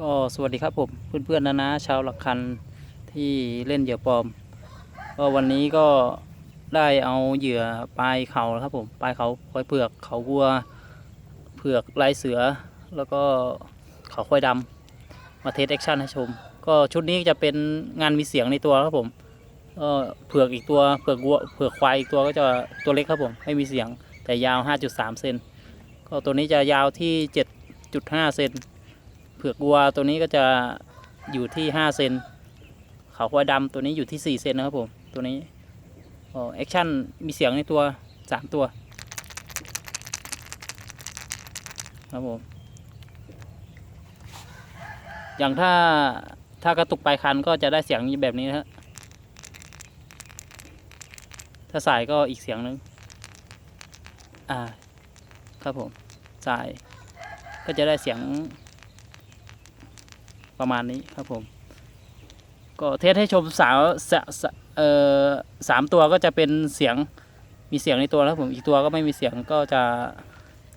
ก็สวัสดีครับผมเพื่อนๆนะนะชาวหลักคันที่เล่นเหยื่อปลอมก็วันนี้ก็ได้เอาเหยื่อปลายเขาครับผมปลายเขาควายเผือกเขาวัวเผือกลายเสือ แล้วก็เขาควายดำมาเทสแอคชั่นให้ชม ก็ชุดนี้จะเป็นงานมีเสียงในตัวครับผมก็เผือกอีกตัวเผือกวัวเผือกควายอีกตัวก็จะตัวเล็กครับผมไม่มีเสียงแต่ยาว 5.3 เซนก็ตัวนี้จะยาวที่ 7.5 เซน เผือกวัวตัวนี้ก็จะอยู่ที่ 5 เซนเขาควายดำตัวนี้อยู่ที่ 4 เซนนะครับผม ตัวนี้อ๋อแอคชั่นมีเสียงในตัว 3 ตัว ครับผม อย่างถ้าถ้ากระตุกปลายคันก็จะได้เสียงแบบนี้นะฮะถ้าสายก็อีกเสียงหนึ่งอ่า ครับผม สาย ก็จะได้เสียง ประมาณนี้ครับผม ก็เทสให้ชมสาวสสะเอ่อสามตัวก็จะเป็นเสียงมีเสียงในตัวแล้วผมอีกตัวก็ไม่มีเสียงก็จะ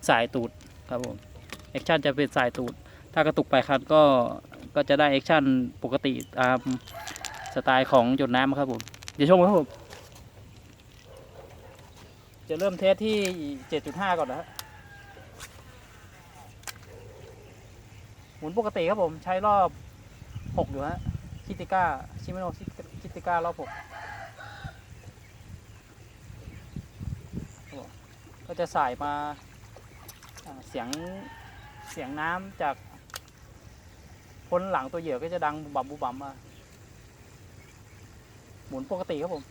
สายตูดครับผมแอคชั่นจะเป็นสายตูด ถ้ากระตุกไปคันก็ก็จะได้แอคชั่นปกติตามสไตล์ของหยดน้ำครับผม เดี๋ยวชมครับผม จะเริ่มเทสที่ 7.5 ก่อนนะฮะห มุนปกติครับผมใช้รอบหกอยู่ฮะคิติก้าชิมิโนคิติก้ารอบหกก็จะใส่มาอ่าเสียงเสียงน้ำจากพ้นหลังตัวเหยื่อก็จะดังบุบบับบุบบัมาหมุนปกติครับผม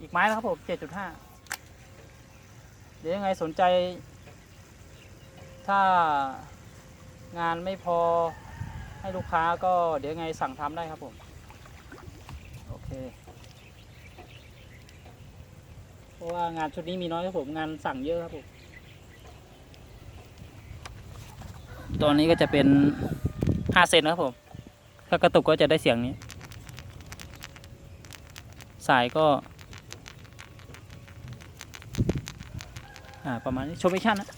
อีกไม้นะครับผมเจ็ เดี๋ยวยังไงสนใจ ถ้างานไม่พอให้ลูกค้าก็เดี๋ยวยังไงสั่งทำได้ครับผม โอเค เพราะว่างานชุดนี้มีน้อยครับผมงานสั่งเยอะครับผม ตอนนี้ก็จะเป็นห้าเซนนะครับผม ถ้ากระตุกก็จะได้เสียงนี้ สายก็ อ่าประมาณนี้ชมมิชชั่นนะ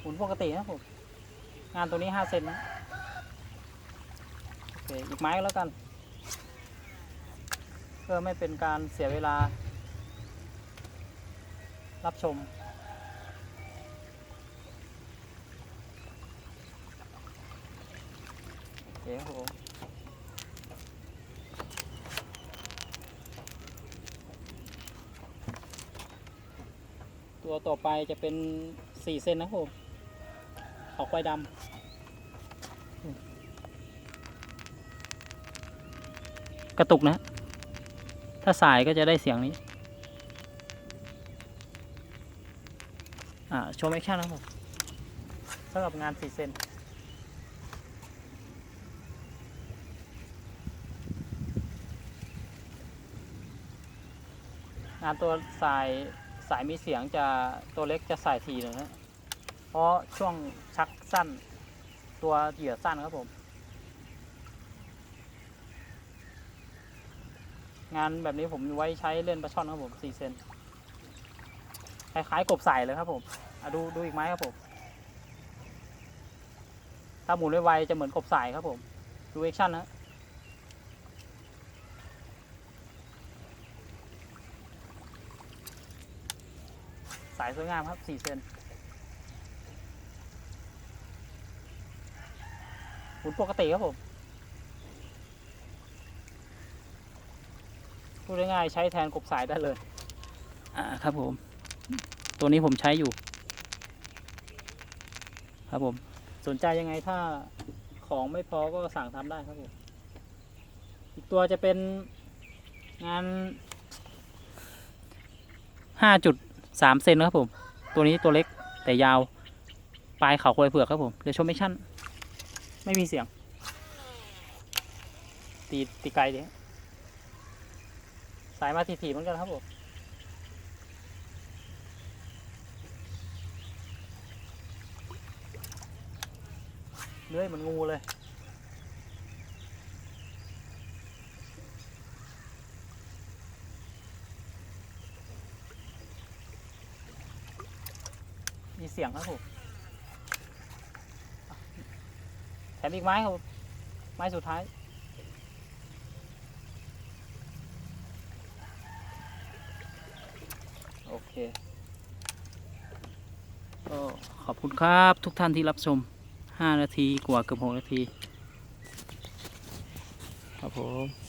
หมุนปกตินะผม งานตัวนี้ห้าเซนนะ เคอีกไม้ก็แล้วกัน เพื่อไม่เป็นการเสียเวลา รับชม โอเคครับผมตัวต่อไปจะเป็น4เซนนะครับผมขอกไฟดำ กระตุกนะ ถ้าสายก็จะได้เสียงนี้ อ่าโชว์แอคชั่นนะครับผมสำหรับงาน4เซนงานตัวสายสายมีเสียงจะตัวเล็กจะสายทีหนึ่งนะเพราะช่วงชักสั้นตัวเหยื่อสั้นครับผม งานแบบนี้ผมไว้ใช้เล่นปลาช่อนครับผม4เซนคล้ายๆกบใส่เลยครับผมอะดูดูอีกไหมครับผม ถ้าหมุนไวๆจะเหมือนกบใส่ครับผมดูแอคชั่นนะสายสวยงามครับ4เซนหมุนปกติครับผม พูดง่ายๆใช้แทนกบสายได้เลย อ่าครับผม ตัวนี้ผมใช้อยู่ ครับผม สนใจยังไงถ้าของไม่พอก็สั่งทำได้ครับผม อีกตัวจะเป็นงานห้าจุดสามเซนครับผม ตัวนี้ตัวเล็กแต่ยาว ปลายเขาควายเผือกครับผม เดี๋ยวชมมิชชั่น ไม่มีเสียง ตีตีไกลดิ สายมาถี่ๆเหมือนกันครับผมเลื้อยเหมือนงูเลยมีเสียงครับผมแถมอีกไม้ครับ ไม้สุดท้าย โอเค ก็ขอบคุณครับทุกท่านที่รับชม 5 นาทีกว่าเกือบ6นาที ครับผม